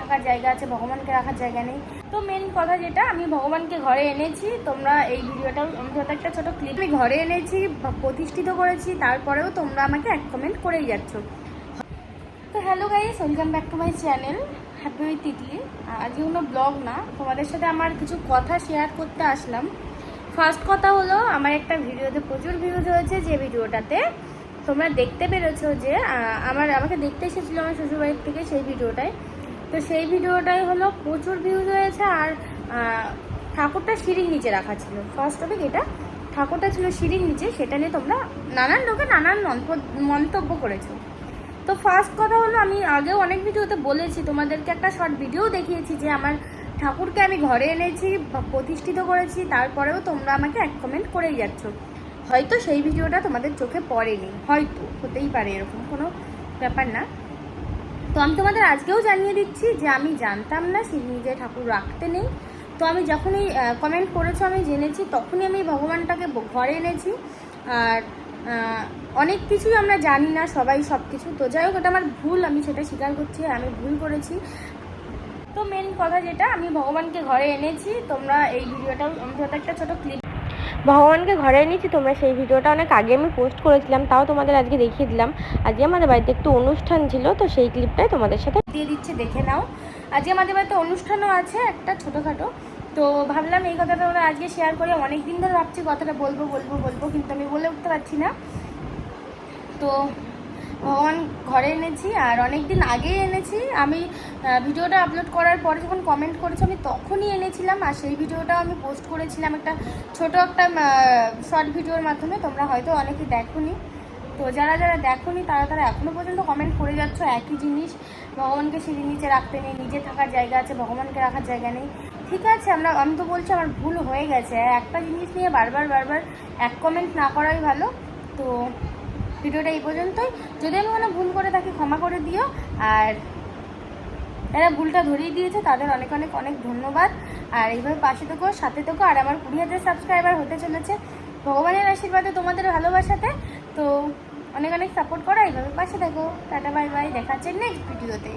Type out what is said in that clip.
থাকার জায়গা আছে, ভগবানকে রাখার জায়গা নেই। তো মেন কথা যেটা, আমি ভগবানকে ঘরে এনেছি। তোমরা এই ভিডিওটাও, আমি যত একটা ছোটো ক্লিপ আমি ঘরে এনেছি প্রতিষ্ঠিত করেছি, তারপরেও তোমরা আমাকে এক কমেন্ট করেই যাচ্ছ। তো hello guys welcome back to my channel happy Titli আজকে কোনো ব্লগ না, তোমাদের সাথে আমার কিছু কথা শেয়ার করতে আসলাম। ফার্স্ট কথা হলো, আমার একটা ভিডিওতে প্রচুর ভিউজ হয়েছে যে ভিডিওটাতে। তোমরা দেখতে পেরেছ যে আমার, আমাকে দেখতে এসেছিল আমার শ্বশুরবাড়ির থেকে সেই ভিডিওটায়। তো সেই ভিডিওটাই হলো, প্রচুর ভিউজ হয়েছে আর ঠাকুরটা সিঁড়ির নিচে রাখা ছিল। ফার্স্ট টপিক এটা ঠাকুরটা ছিল সিঁড়ির নিচে, সেটা নিয়ে তোমরা নানান লোকে নানান মন্তব্য- করেছ। তো ফার্স্ট কথা হলো, আমি আগেও অনেক ভিডিওতে বলেছি, তোমাদেরকে একটা শর্ট ভিডিও দেখিয়েছি যে আমার ঠাকুরকে আমি ঘরে এনেছি প্রতিষ্ঠিত করেছি, তারপরেও তোমরা আমাকে এক কমেন্ট করেই যাচ্ছ। হয়তো সেই ভিডিওটা তোমাদের চোখে পড়েনি, হয়তো, হতেই পারে, এরকম কোনো ব্যাপার না। তো আমি তোমাদের আজকেও জানিয়ে দিচ্ছি যে আমি জানতাম না সেই নিজে ঠাকুর রাখতে নেই। তো আমি যখনই কমেন্ট করেছ, আমি জেনেছি, তখনই আমি ভগবানটাকে ঘরে এনেছি। আর অনেক কিছুই আমরা জানি না, সবাই সব কিছু তো যাই হোক ওটা আমার ভুল, আমি সেটা স্বীকার করছি আমি ভুল করেছি। তো মেন কথা যেটা, আমি ভগবানকে ঘরে এনেছি। তোমরা এই ভিডিওটাও, আমি একটা ছোটো ক্লিপ ভগবানকে ঘরে নিয়েছি, তোমরা সেই ভিডিওটা অনেক আগে আমি পোস্ট করেছিলাম, তাও তোমাদের আজকে দেখিয়ে দিলাম। আজকে আমাদের বাড়িতে একটু অনুষ্ঠান ছিল, তো সেই ক্লিপটাই তোমাদের সাথে দিয়ে দিচ্ছি, দেখে নাও। আজকে আমাদের বাড়িতে অনুষ্ঠানও আছে, একটা ছোটোখাটো। তো ভাবলাম এই কথাটা ওরা আজকে শেয়ার করে অনেক দিন ধরে ভাবছি কথাটা বলব বলব বলব, কিন্তু আমি বলে উঠতে পারছি না। তো ভগবান ঘরে এনেছি আর অনেক দিন আগেই এনেছি। আমি ভিডিওটা আপলোড করার পরে যখন কমেন্ট করেছি, আমি তখনই এনেছিলাম আর সেই ভিডিওটাও আমি পোস্ট করেছিলাম একটা ছোট একটা শর্ট ভিডিওর মাধ্যমে। তোমরা হয়তো অনেকে দেখোনি। তো যারা যারা দেখোনি, তারা তারা এখনও পর্যন্ত কমেন্ট করে যাচ্ছ একই জিনিস। ভগবানকে সিঁড়ি নিচে রাখতে নেই, নিজে থাকার জায়গা আছে, ভগবানকে রাখার জায়গা নেই। ঠিক আছে, আমরা, আমি তো বলছি আমার ভুল হয়ে গেছে। একটা জিনিস নিয়ে বারবার বারবার এক কমেন্ট না করাই ভালো। তো ভিডিওটা এই পর্যন্তই। যদি আমি কোনো ভুল করে থাকি, ক্ষমা করে দিও। আর যারা ভুলটা ধরিয়ে দিয়েছে, তাদের অনেক অনেক অনেক ধন্যবাদ। আর এইভাবে পাশে থেকো, সাথে থেকো। আর আমার কুড়ি হাজার সাবস্ক্রাইবার হতে চলেছে, ভগবানের আশীর্বাদে তোমাদের ভালোবাসাতে। তো অনেক অনেক সাপোর্ট করা, এইভাবে পাশে থাকো। Ta-ta, bye bye. দেখা নেক্সট ভিডিওতে